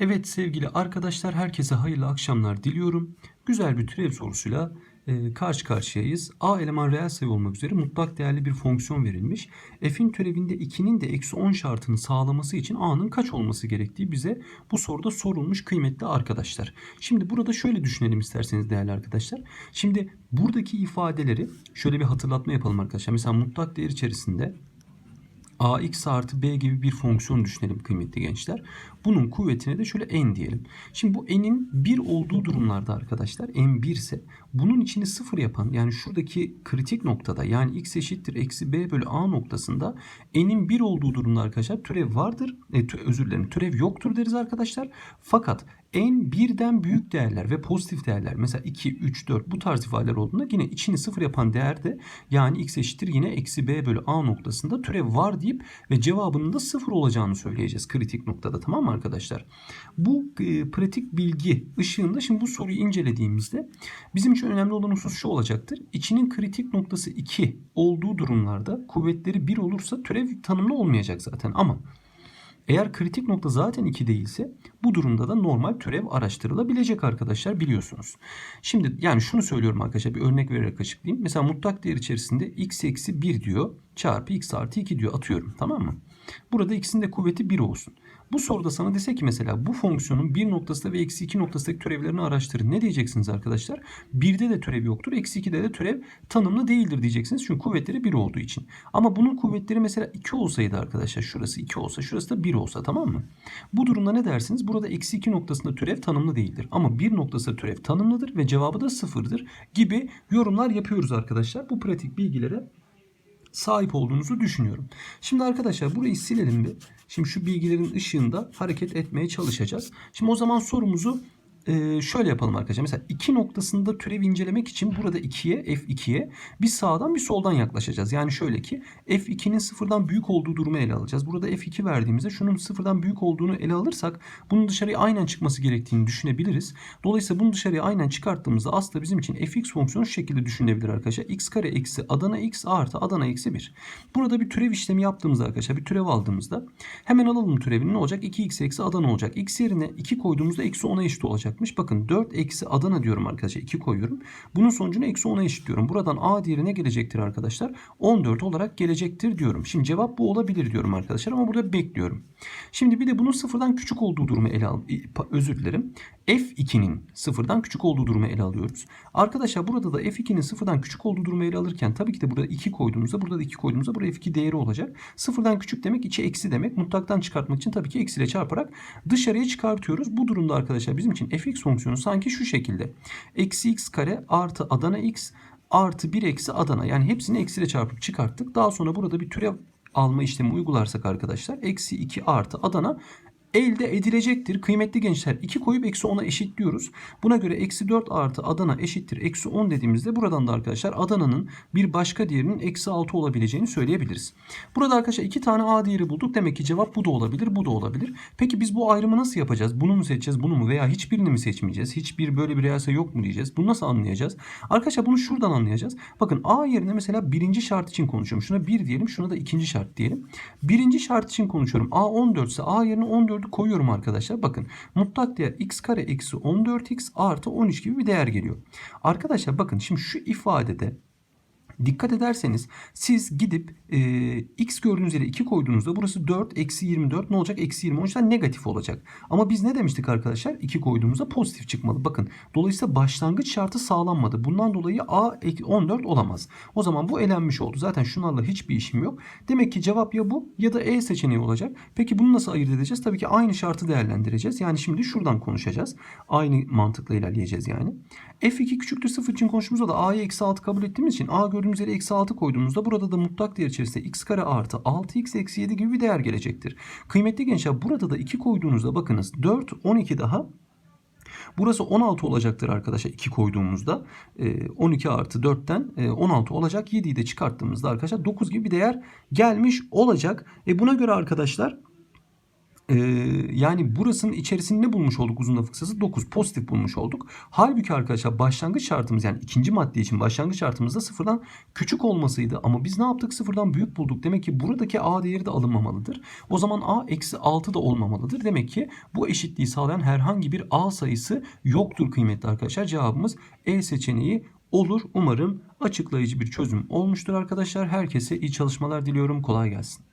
Evet sevgili arkadaşlar herkese hayırlı akşamlar diliyorum. Güzel bir türev sorusuyla e, karşı karşıyayız. A eleman reel sayı olmak üzere mutlak değerli bir fonksiyon verilmiş. F'in türevinde 2'nin de eksi 10 şartını sağlaması için A'nın kaç olması gerektiği bize bu soruda sorulmuş kıymetli arkadaşlar. Şimdi burada şöyle düşünelim isterseniz değerli arkadaşlar. Şimdi buradaki ifadeleri şöyle bir hatırlatma yapalım arkadaşlar. Mesela mutlak değer içerisinde ax artı b gibi bir fonksiyon düşünelim kıymetli gençler. Bunun kuvvetine de şöyle n diyelim. Şimdi bu n'in 1 olduğu durumlarda arkadaşlar n 1 ise bunun içini 0 yapan yani şuradaki kritik noktada yani x eşittir eksi b bölü a noktasında n'in 1 olduğu durumda arkadaşlar türev vardır. E, tü- özür dilerim türev yoktur deriz arkadaşlar. Fakat n birden büyük değerler ve pozitif değerler mesela 2, 3, 4 bu tarz ifadeler olduğunda yine içini sıfır yapan değerde yani x eşittir yine eksi b bölü a noktasında türev var deyip ve cevabının da sıfır olacağını söyleyeceğiz kritik noktada tamam mı arkadaşlar? Bu e, pratik bilgi ışığında şimdi bu soruyu incelediğimizde bizim için önemli olan husus şu olacaktır. İçinin kritik noktası 2 olduğu durumlarda kuvvetleri 1 olursa türev tanımlı olmayacak zaten ama eğer kritik nokta zaten 2 değilse bu durumda da normal türev araştırılabilecek arkadaşlar biliyorsunuz. Şimdi yani şunu söylüyorum arkadaşlar bir örnek vererek açıklayayım. Mesela mutlak değer içerisinde x eksi 1 diyor çarpı x artı 2 diyor atıyorum tamam mı? Burada ikisinin de kuvveti 1 olsun. Bu soruda sana dese ki mesela bu fonksiyonun 1 noktasında ve eksi 2 noktasındaki türevlerini araştırın. Ne diyeceksiniz arkadaşlar? 1'de de türev yoktur. Eksi 2'de de türev tanımlı değildir diyeceksiniz. Çünkü kuvvetleri 1 olduğu için. Ama bunun kuvvetleri mesela 2 olsaydı arkadaşlar şurası 2 olsa şurası da 1 olsa tamam mı? Bu durumda ne dersiniz? Burada eksi 2 noktasında türev tanımlı değildir. Ama 1 noktasında türev tanımlıdır ve cevabı da sıfırdır gibi yorumlar yapıyoruz arkadaşlar. Bu pratik bilgilere sahip olduğunuzu düşünüyorum. Şimdi arkadaşlar burayı silelim bir. Şimdi şu bilgilerin ışığında hareket etmeye çalışacağız. Şimdi o zaman sorumuzu e, şöyle yapalım arkadaşlar. Mesela 2 noktasında türev incelemek için burada 2'ye F2'ye bir sağdan bir soldan yaklaşacağız. Yani şöyle ki F2'nin sıfırdan büyük olduğu durumu ele alacağız. Burada F2 verdiğimizde şunun sıfırdan büyük olduğunu ele alırsak bunun dışarıya aynen çıkması gerektiğini düşünebiliriz. Dolayısıyla bunu dışarıya aynen çıkarttığımızda aslında bizim için fx fonksiyonu şu şekilde düşünülebilir arkadaşlar. x kare eksi adana x artı adana eksi 1. Burada bir türev işlemi yaptığımızda arkadaşlar bir türev aldığımızda hemen alalım türevini ne olacak? 2x eksi adana olacak. x yerine 2 koyduğumuzda eksi 10'a eşit olacakmış. Bakın 4 eksi adana diyorum arkadaşlar. 2 koyuyorum. Bunun sonucunu eksi 10'a eşitliyorum. Buradan a değeri ne gelecektir arkadaşlar? 14 olarak gelecektir diyorum. Şimdi cevap bu olabilir diyorum arkadaşlar ama burada bekliyorum. Şimdi bir de bunun sıfırdan küçük olduğu durumu ele al. Özür dilerim. F2'nin sıfırdan küçük olduğu durumu ele alıyoruz. Arkadaşlar burada da F2'nin sıfırdan küçük olduğu durumu ele alırken tabii ki de burada 2 koyduğumuzda burada da 2 koyduğumuzda burada F2 değeri olacak. Sıfırdan küçük demek içi eksi demek. Mutlaktan çıkartmak için tabii ki eksiyle çarparak dışarıya çıkartıyoruz. Bu durumda arkadaşlar bizim için fx fonksiyonu sanki şu şekilde. Eksi x kare artı adana x artı 1 eksi adana. Yani hepsini eksiyle çarpıp çıkarttık. Daha sonra burada bir türev alma işlemi uygularsak arkadaşlar eksi 2 artı adana elde edilecektir. Kıymetli gençler 2 koyup eksi 10'a eşitliyoruz. Buna göre eksi 4 artı Adana eşittir. Eksi 10 dediğimizde buradan da arkadaşlar Adana'nın bir başka değerinin eksi 6 olabileceğini söyleyebiliriz. Burada arkadaşlar iki tane A değeri bulduk. Demek ki cevap bu da olabilir, bu da olabilir. Peki biz bu ayrımı nasıl yapacağız? Bunu mu seçeceğiz, bunu mu veya hiçbirini mi seçmeyeceğiz? Hiçbir böyle bir reel sayı yok mu diyeceğiz? Bunu nasıl anlayacağız? Arkadaşlar bunu şuradan anlayacağız. Bakın A yerine mesela birinci şart için konuşuyorum. Şuna 1 diyelim, şuna da ikinci şart diyelim. Birinci şart için konuşuyorum. A 14 ise A yerine 14'ü koyuyorum arkadaşlar. Bakın mutlak değer x kare eksi 14x artı 13 gibi bir değer geliyor. Arkadaşlar bakın şimdi şu ifadede Dikkat ederseniz siz gidip e, x gördüğünüz yere 2 koyduğunuzda burası 4 eksi 24 ne olacak? Eksi 20 o yüzden negatif olacak. Ama biz ne demiştik arkadaşlar? 2 koyduğumuzda pozitif çıkmalı. Bakın dolayısıyla başlangıç şartı sağlanmadı. Bundan dolayı a ek 14 olamaz. O zaman bu elenmiş oldu. Zaten şunlarla hiçbir işim yok. Demek ki cevap ya bu ya da E seçeneği olacak. Peki bunu nasıl ayırt edeceğiz? Tabii ki aynı şartı değerlendireceğiz. Yani şimdi şuradan konuşacağız. Aynı mantıkla ilerleyeceğiz yani. F2 küçüktür 0 için konuştuğumuzda da A'yı eksi 6 kabul ettiğimiz için A gördüğümüz yere eksi 6 koyduğumuzda burada da mutlak değer içerisinde x kare artı 6x eksi 7 gibi bir değer gelecektir. Kıymetli gençler burada da 2 koyduğunuzda bakınız 4 12 daha Burası 16 olacaktır arkadaşlar 2 koyduğumuzda. Ee, 12 artı 4'ten e, 16 olacak. 7'yi de çıkarttığımızda arkadaşlar 9 gibi bir değer gelmiş olacak. E buna göre arkadaşlar Ee, yani burasının içerisinde ne bulmuş olduk uzunluk kısası? 9 pozitif bulmuş olduk. Halbuki arkadaşlar başlangıç şartımız yani ikinci madde için başlangıç şartımızda sıfırdan küçük olmasıydı. Ama biz ne yaptık? Sıfırdan büyük bulduk. Demek ki buradaki a değeri de alınmamalıdır. O zaman a eksi 6 da olmamalıdır. Demek ki bu eşitliği sağlayan herhangi bir a sayısı yoktur kıymetli arkadaşlar. Cevabımız E seçeneği olur. Umarım açıklayıcı bir çözüm olmuştur arkadaşlar. Herkese iyi çalışmalar diliyorum. Kolay gelsin.